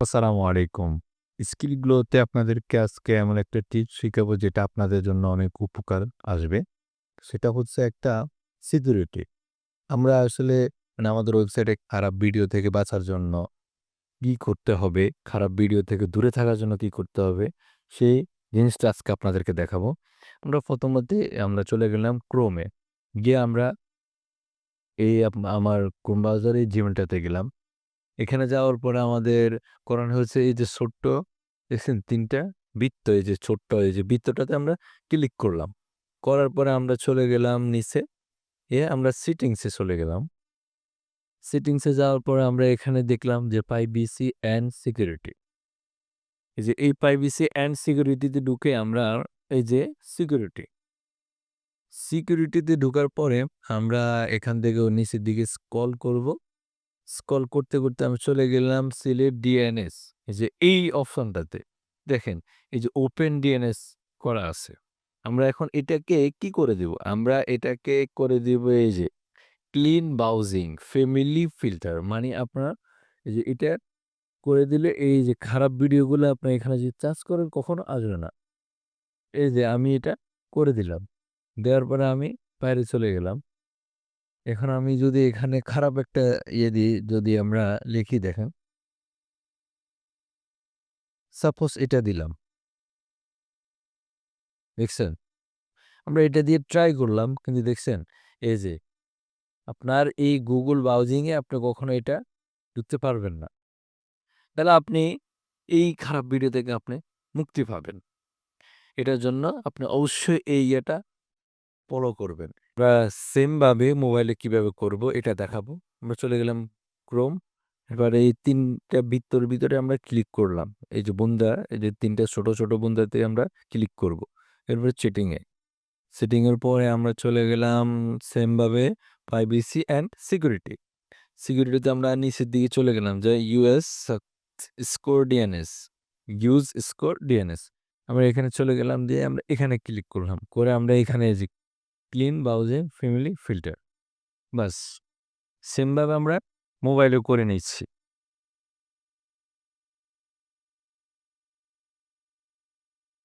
আসসালামু আলাইকুম। স্কিলগুলোতে আপনাদেরকে আজকে এমন একটা টিপস শিখাবো যেটা আপনাদের জন্য অনেক উপকার আসবে। সেটা হচ্ছে একটা সিকিউরিটি। আমরা আসলে মানে আমাদের ওয়েবসাইটে খারাপ ভিডিও থেকে বাঁচার জন্য কি করতে হবে, খারাপ ভিডিও থেকে দূরে থাকার জন্য কি করতে হবে, সেই জিনিসটা আজকে আপনাদেরকে দেখাবো। আমরা প্রথমতে আমরা চলে গেলাম ক্রোমে। গিয়ে আমরা এই আমার ক্রোম ব্রাউজারে জিমেইলটাতে গেলাম। এখানে যাওয়ার পরে আমাদের করানো হয়েছে এই যে ছোট্ট, দেখছেন ৩ টা বৃত্ত, এই যে ছোট্ট, এই যে বৃত্তটাতে আমরা ক্লিক করলাম। করার পরে আমরা চলে গেলাম নিচে। এ আমরা সিটিংসে চলে গেলাম। সিটিংসে যাওয়ার পরে আমরা এখানে দেখলাম যে পাইবিসি অ্যান্ড সিকিউরিটি। এই যে এই পাইবিসি অ্যান্ড সিকিউরিটিতে ঢুকে আমরা এই যে সিকিউরিটি। সিকিউরিটিতে ঢোকার পরে আমরা এখান থেকে নিচের দিকে স্ক্রল করব। স্ক্রল করতে, করতে আমি চলে গেলাম সিলেট ডিএনএস। এই যে এই অপশনটাতে দেখেন এই যে ওপেন ডিএনএস করা আছে। আমরা এখন এটাকে কি করে দিব? আমরা এটাকে করে দিব এই যে ক্লিন ব্রাউজিং ফ্যামিলি ফিল্টার মানে আপনার এই যে এটা করে দিলে এই যে খারাপ ভিডিওগুলো আপনি এখানে যে চার্জ করেন কখনো আসবে না। এই যে আমি এটা করে দিলাম। দেওয়ার পরে আমি বাইরে চলে গেলাম। এখন আমি যদি এখানে খারাপ একটা ইয়ে দিই, যদি আমরা লিখি দেখেন। সাপোজ এটা দিলাম। দেখছেন? আমরা এটা দিয়ে ট্রাই করলাম, কিন্তু দেখছেন এই যে, আপনার এই গুগল ব্রাউজিং এ আপনি কখনো এটা ঢুকতে পারবেন না। তাহলে আপনি এই খারাপ ভিডিও থেকে আপনি মুক্তি পাবেন। এটার জন্য আপনি অবশ্যই এই ইয়েটা ফলো করবেন। আমরা সেমভাবে মোবাইলে কীভাবে করব এটা দেখাবো। আমরা চলে গেলাম ক্রোম। এবার এই তিনটা বৃত্তর ভিতরে আমরা ক্লিক করলাম। এই যে বুন্দা এই যে ৩ টা ছোট, ছোট বুন্দাতে আমরা ক্লিক করব। এরপরে সেটিং সেটিংয়ের পরে আমরা চলে গেলাম সেমভাবে প্রাইভেসি অ্যান্ড সিকিউরিটি। সিকিউরিটিতে আমরা নিচের দিকে চলে গেলাম যে use score DNS, use score DNS. আমরা এখানে চলে গেলাম দিয়ে আমরা এখানে ক্লিক করলাম। করে আমরা এখানে ক্লিন বাউজে ফ্যামিলি ফিল্টার। বাস সেমভাবে আমরা মোবাইলেও করে নিচ্ছি।